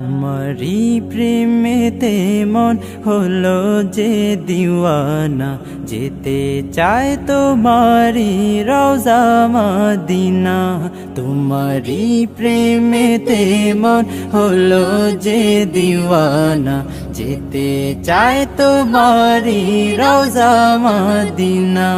তোমারি প্রেমেতে মন হলো যে দিওয়ানা, যেতে চায় তোমারি রওজা মাদিনা। তোমারি প্রেমেতে মন হলো যে দিওয়ানা, যেতে চায় তোমারি রওজা Medina.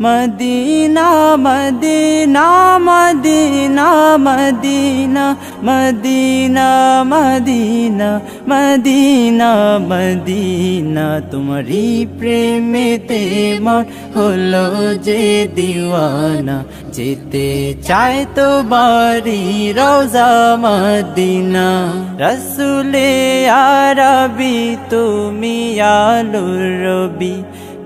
Medina Medina Medina Medina Medina Medina Medina Medina. তোমারি প্রেমেতে মন হলো যে দিওয়ানা। যেতে চায় তো বাড়ি রোজা মদিনা। রসুলে আরবি, তুমি আলুর রবি।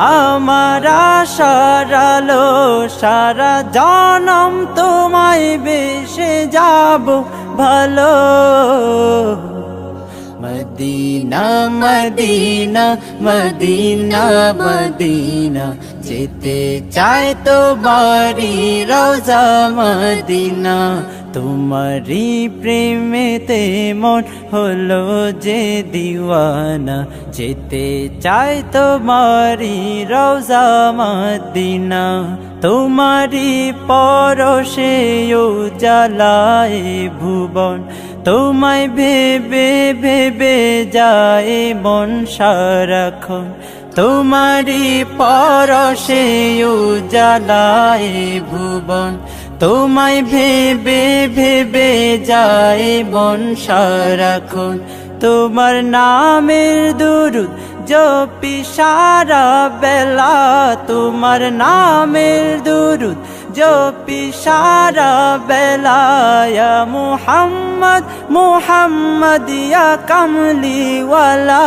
আমার সারালো সারা জনম তোমায় বেশে যাব ভালো। মদিনা মদিনা মদিনা মদিনা যেতে চায় তো বাড়ি রোজা মদিনা তোমারি প্রেমেতে মন হলো যে দিওয়ানা যেতে চায় তোমারি রোজা মদিনা তোমারি পরশে জ্বালায় ভুবন তোমায় ভেবে ভেবে যায় মন সারাক্ষণ। তোমারি পরশে জ্বালায় ভুবন। তোমায় ভেবে ভেবে যায় মন সারাক্ষণ। তোমার নামের দুরুদ জপি সারা বেলা। তোমার নামের দুরুদ জপি সারা বেলা মোহাম্মদ মুহাম্মদ মুহাম্মদ ইয়া কামলিওয়ালা।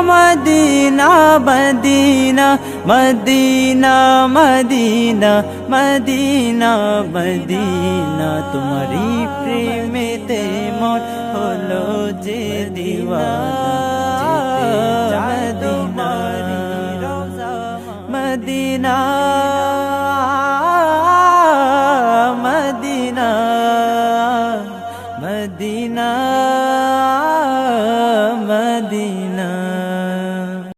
Medina Medina Medina Medina Medina Medina. तुम्हारी मदिना ते प्रे होलो दिवा मदीनाो मदीना मदीना मदीना।